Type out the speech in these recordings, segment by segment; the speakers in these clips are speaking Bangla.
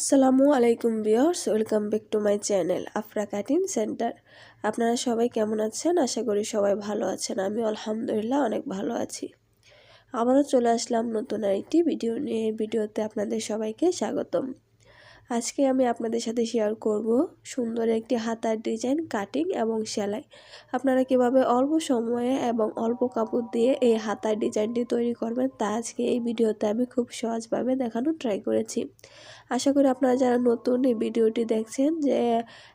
আসসালামু আলাইকুম বিয়ার্স welcome back to my channel Afra cutting centre. আপনারা সবাই কেমন আছেন? আশা করি সবাই ভালো আছেন। আমি আলহামদুলিল্লাহ অনেক ভালো আছি। আবারও চলে আসলাম নতুন আরেকটি ভিডিও নিয়ে। ভিডিওতে আপনাদের সবাইকে স্বাগতম। আজকে আমি আপনাদের সাথে শেয়ার করব সুন্দর একটি হাতার ডিজাইন কাটিং এবং সেলাই। আপনারা কীভাবে অল্প সময়ে এবং অল্প কাপড় দিয়ে এই হাতার ডিজাইনটি তৈরি করবেন তা আজকে এই ভিডিওতে আমি খুব সহজভাবে দেখানোর ট্রাই করেছি। আশা করি আপনারা যারা নতুন এই ভিডিওটি দেখছেন যে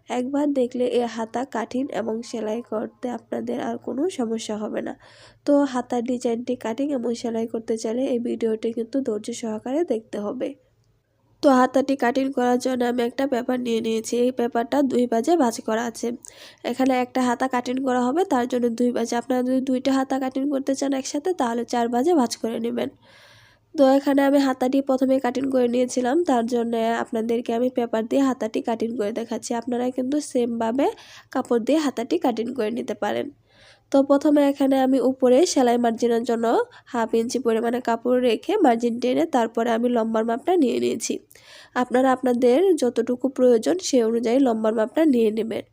একবার দেখলে এই হাতা কাটিং এবং সেলাই করতে আপনাদের আর কোনো সমস্যা হবে না। তো হাতার ডিজাইনটি কাটিং এবং সেলাই করতে চাইলে এই ভিডিওটি কিন্তু ধৈর্য সহকারে দেখতে হবে। তো হাতাটি কাটিং করার জন্য আমি একটা পেপার নিয়ে নিয়েছি। এই পেপারটা দুই বাজে ভাজ করা আছে। এখানে একটা হাতা কাটিং করা হবে, তার জন্য দুই বাজে। আপনারা যদি দুইটা হাতা কাটিং করতে চান একসাথে, তাহলে চার বাজে ভাজ করে নেবেন। তো এখানে আমি হাতাটি প্রথমে কাটিং করে নিয়েছিলাম, তার জন্য আপনাদেরকে আমি পেপার দিয়ে হাতাটি কাটিং করে দেখাচ্ছি। আপনারা কিন্তু সেমভাবে কাপড় দিয়ে হাতাটি কাটিং করে নিতে পারেন। তো প্রথমে এখানে আমি উপরে সেলাই মার্জিনের জন্য হাফ ইঞ্চি পরিমাণে কাপড় রেখে মার্জিন টেনে তারপরে আমি লম্বার মাপটা নিয়ে নিয়েছি। আপনারা আপনাদের যতটুকু প্রয়োজন সেই অনুযায়ী লম্বার মাপটা নিয়ে নেবেন।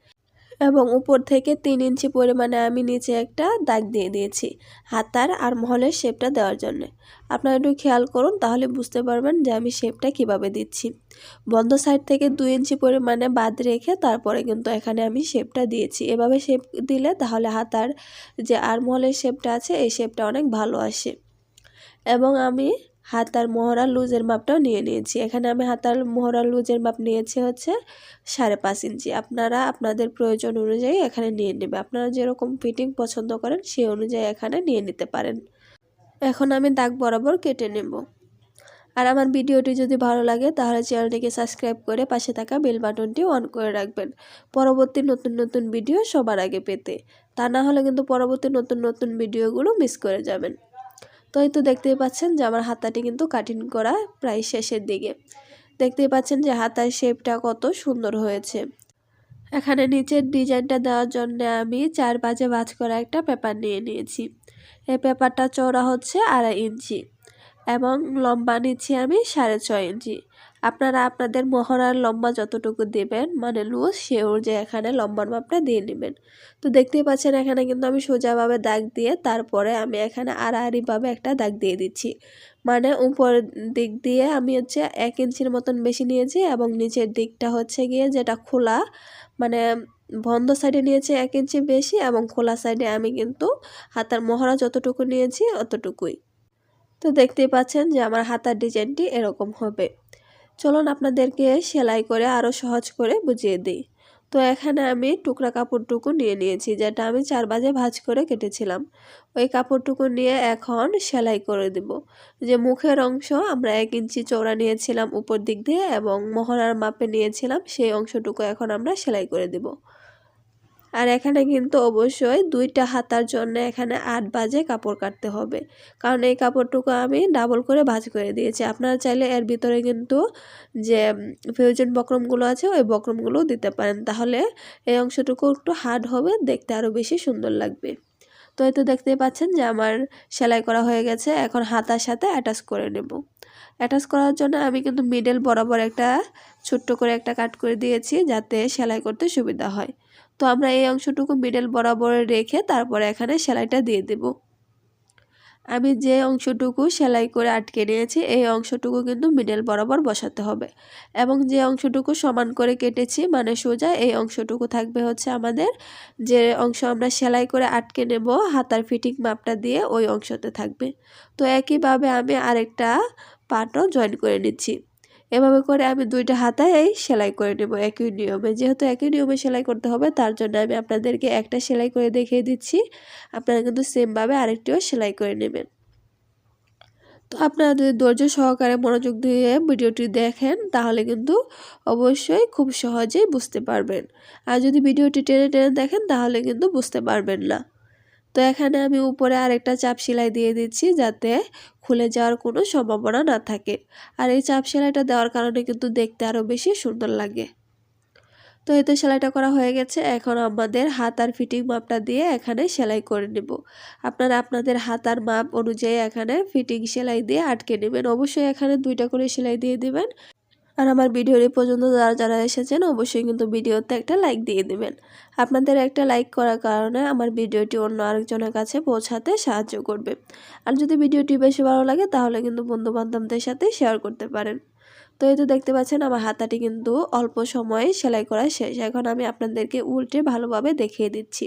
এবং উপর থেকে তিন ইঞ্চি পরিমাণে আমি নিচে একটা দাগ দিয়ে দিয়েছি হাতার আর মহলের শেপটা দেওয়ার জন্য। আপনারা একটু খেয়াল করুন, তাহলে বুঝতে পারবেন যে আমি শেপটা কীভাবে দিচ্ছি। বন্ধ সাইড থেকে দুই ইঞ্চি পরিমাণে বাদ রেখে তারপরে কিন্তু এখানে আমি শেপটা দিয়েছি। এভাবে শেপ দিলে তাহলে হাতার যে আর মহলের শেপটা আছে, এই শেপটা অনেক ভালো আসে। এবং আমি হাতার মোহরা লুজের মাপটাও নিয়ে নিয়েছি। এখানে আমি হাতার মোহরা লুজের মাপ নিয়েছি হচ্ছে সাড়ে পাঁচ ইঞ্চি। আপনারা আপনাদের প্রয়োজন অনুযায়ী এখানে নিয়ে নেবে। আপনারা যেরকম ফিটিং পছন্দ করেন সেই অনুযায়ী এখানে নিয়ে নিতে পারেন। এখন আমি দাগ বরাবর কেটে নেব। আর আমার ভিডিওটি যদি ভালো লাগে তাহলে চ্যানেলটিকে সাবস্ক্রাইব করে পাশে থাকা বেল বাটনটি অন করে রাখবেন। পরবর্তী নতুন নতুন ভিডিও সবার আগে পেতে। তা না হলে কিন্তু পরবর্তী নতুন নতুন ভিডিওগুলো মিস করে যাবেন। তো এই তো দেখতেই পাচ্ছেন যে আমার হাতাটি কিন্তু কাটিং করা প্রায় শেষের দিকে। দেখতেই পাচ্ছেন যে হাতার শেপটা কত সুন্দর হয়েছে। এখানে নিচের ডিজাইনটা দেওয়ার জন্য আমি চার পাঁচে বাজ করা একটা পেপার নিয়ে নিয়েছি। এই পেপারটা চওড়া হচ্ছে আড়াই ইঞ্চি এবং লম্বা নিচ্ছি আমি সাড়ে ছয় ইঞ্চি। আপনারা আপনাদের মহড়ার লম্বা যতটুকু দেবেন মানে লুজ, সে অনুযায়ী এখানে লম্বার মাপটা দিয়ে নেবেন। তো দেখতেই পাচ্ছেন এখানে কিন্তু আমি সোজাভাবে দাগ দিয়ে তারপরে আমি এখানে আড়াআড়িভাবে একটা দাগ দিয়ে দিচ্ছি। মানে উপর দিক দিয়ে আমি হচ্ছে এক ইঞ্চির মতন বেশি নিয়েছি এবং নিচের দিকটা হচ্ছে গিয়ে যেটা খোলা মানে বন্ধ সাইডে নিয়েছি এক ইঞ্চি বেশি এবং খোলা সাইডে আমি কিন্তু হাতার মহড়া যতটুকু নিয়েছি, অতটুকুই। তো দেখতেই পাচ্ছেন যে আমার হাতার ডিজাইনটি এরকম হবে। চলুন আপনাদেরকে সেলাই করে আরও সহজ করে বুঝিয়ে দিই। তো এখানে আমি টুকরা কাপড়টুকু নিয়ে নিয়েছি, যেটা আমি চার বাজে ভাজ করে কেটেছিলাম। ওই কাপড়টুকু নিয়ে এখন সেলাই করে দেব। যে মুখের অংশ আমরা এক ইঞ্চি চৌড়া নিয়েছিলাম উপর দিক দিয়ে এবং মহড়ার মাপে নিয়েছিলাম, সেই অংশটুকু এখন আমরা সেলাই করে দেব। আর এখানে কিন্তু অবশ্যই দুইটা হাতার জন্য এখানে আট বাজে কাপড় কাটতে হবে। কারণ এই কাপড়টুকু আমি ডাবল করে ভাজ করে দিয়েছি। আপনারা চাইলে এর ভিতরে কিন্তু যে ফিউজন বক্রমগুলো আছে, ওই বক্রমগুলো দিতে পারেন। তাহলে এই অংশটুকু একটু হার্ড হবে, দেখতে আরও বেশি সুন্দর লাগবে। তো এই তো দেখতেই পাচ্ছেন যে আমার সেলাই করা হয়ে গেছে। এখন হাতার সাথে অ্যাটাচ করে নেব। অ্যাটাচ করার জন্য আমি কিন্তু মিডল বরাবর একটা ছোট্ট করে একটা কাট করে দিয়েছি যাতে সেলাই করতে সুবিধা হয়। তো আমরা এই অংশটুকু মিডল বরাবর রেখে তারপরে এখানে সেলাইটা দিয়ে দেব। আমি যে অংশটুকু সেলাই করে আটকে নিয়েছি, এই অংশটুকু কিন্তু মিডল বরাবর বসাতে হবে। এবং যে অংশটুকু সমান করে কেটেছি মানে সোজা, এই অংশটুকু থাকবে হচ্ছে আমাদের যে অংশ আমরা সেলাই করে আটকে নেব, হাতার ফিটিং মাপটা দিয়ে ওই অংশতে থাকবে। তো একইভাবে আমি আরেকটা পাটও জয়েন করে নিচ্ছি। এভাবে করে আমি দুইটা হাতায় সেলাই করে নেব, একই নিয়মে। যেহেতু একই নিয়মে সেলাই করতে হবে, তার জন্য আমি আপনাদেরকে একটা সেলাই করে দেখিয়ে দিচ্ছি। আপনারা কিন্তু সেমভাবে আরেকটিও সেলাই করে নেবেন। তো আপনারা যদি ধৈর্য সহকারে মনোযোগ দিয়ে ভিডিওটি দেখেন, তাহলে কিন্তু অবশ্যই খুব সহজেই বুঝতে পারবেন। আর যদি ভিডিওটি টেনে টেনে দেখেন, তাহলে কিন্তু বুঝতে পারবেন না। তো এখানে আমি উপরে আরেকটা চাপ সেলাই দিয়ে দিচ্ছি যাতে খুলে যাওয়ার কোনো সম্ভাবনা না থাকে। আর এই চাপ সেলাইটা দেওয়ার কারণে কিন্তু দেখতে আরও বেশি সুন্দর লাগে। তো এতে সেলাইটা করা হয়ে গেছে। এখন আমাদের হাত আর ফিটিং মাপটা দিয়ে এখানে সেলাই করে নেব। আপনারা আপনাদের হাত আর মাপ অনুযায়ী এখানে ফিটিং সেলাই দিয়ে আটকে নেবেন। অবশ্যই এখানে দুইটা করে সেলাই দিয়ে দিবেন। আর আমার ভিডিওর এই পর্যন্ত যারা যারা এসেছেন, অবশ্যই কিন্তু ভিডিওতে একটা লাইক দিয়ে দিবেন। আপনাদের একটা লাইক করার কারণে আমার ভিডিওটি অন্য আরেকজনের কাছে পৌঁছাতে সাহায্য করবে। আর যদি ভিডিওটি বেশি ভালো লাগে, তাহলে কিন্তু বন্ধু বান্ধবদের সাথে শেয়ার করতে পারেন। তো এই তো দেখতে পাচ্ছেন, আমার হাতাটি কিন্তু অল্প সময়ে সেলাই করা শেষ। এখন আমি আপনাদেরকে উল্টে ভালোভাবে দেখিয়ে দিচ্ছি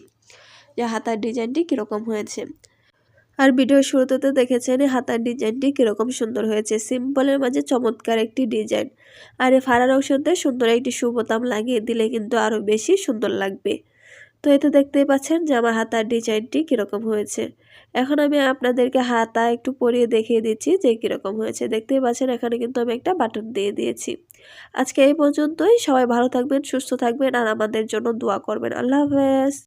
যে হাতার ডিজাইনটি কীরকম হয়েছে। আর ভিডিও শুরুতে তো দেখেছেন হাতার ডিজাইনটি কীরকম সুন্দর হয়েছে। সিম্পলের মাঝে চমৎকার একটি ডিজাইন। আর এই ফাড়ার অংশতে সুন্দর একটি সুবোতাম লাগিয়ে দিলে কিন্তু আরও বেশি সুন্দর লাগবে। তো এতে দেখতেই পাচ্ছেন যে আমার হাতার ডিজাইনটি কীরকম হয়েছে। এখন আমি আপনাদেরকে হাতা একটু পরিয়ে দেখিয়ে দিচ্ছি যে কীরকম হয়েছে। দেখতেই পাচ্ছেন এখানে কিন্তু আমি একটা বাটন দিয়ে দিয়েছি। আজকে এই পর্যন্তই। সবাই ভালো থাকবেন, সুস্থ থাকবেন আর আমাদের জন্য দোয়া করবেন। আল্লাহ হাফেজ।